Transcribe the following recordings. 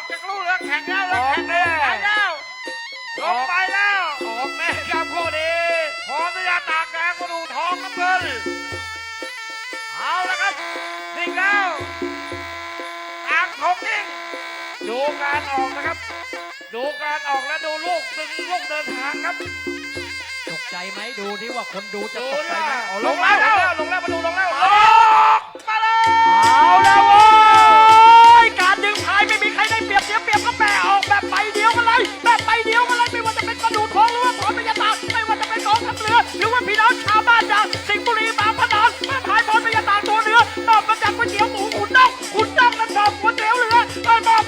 อกจากลูกเรือแข่งแล้วเรือแข่งออกแน่ไปแล้วลงไปแล้วออกแม่ครับคู่นี้พร้อมที่จะตากแดงมาดูทองน้ำเงินเอาละครับนิ่งแล้วตางทงนิ่งดูการออกนะครับ ดูการออกและดูลูกดึงลูกเดินทางครับตกใจไหมดูที่ว่าคนดูจะดูตกใจนะไหมเอาลงแล้วลงแล้วลงแล้วมาดูลงแล้ว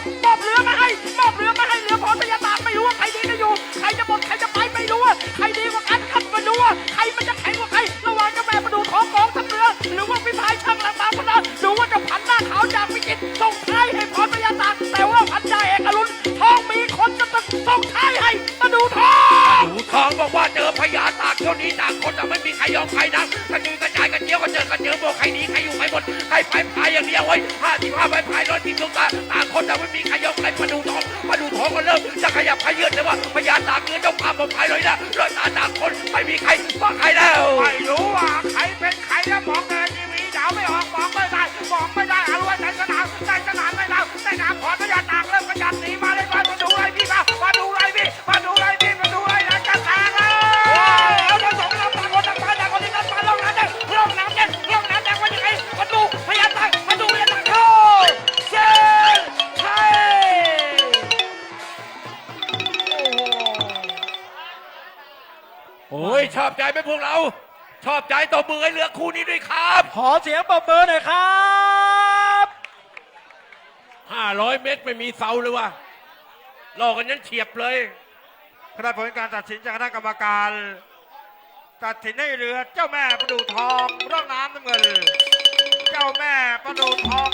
เต่านี้ต่างคนแต่ไม่มีใครยอมใครนะกระจุยกระจายกันเจียวกันเจอกันเยอบอกใครหนีใครอยู่ใครหมดใครไปพายอย่างเดียวเว้ยห้าสิบห้าไปพายร้อยที่ตรงกลาต่างคนแต่ไม่มีใครยอมใครมาดูทองมาดูทองกันเริ่มจะขยับขยื่นแต่ว่าพญาตากเงินต้องพามพายเลยนะร้อยตาต่างคนไม่มีใครว่าใครแล้ โอ้โหโอ้ยชอบใจไหมพวกเรา ชอบใจต่อมือให้เรือคู่นี้ด้วยครับขอเสียงปรบมือหน่อยครับ500เมตรไม่มีเสาเลยว่ะรอกันยันเฉียบเลยคณะผลการตัดสินจากคณะกรรมการ ตัดสินให้เรือเจ้าแม่ประดูทองร่องน้ำน้ำเงิน เจ้าแม่ประดูทอง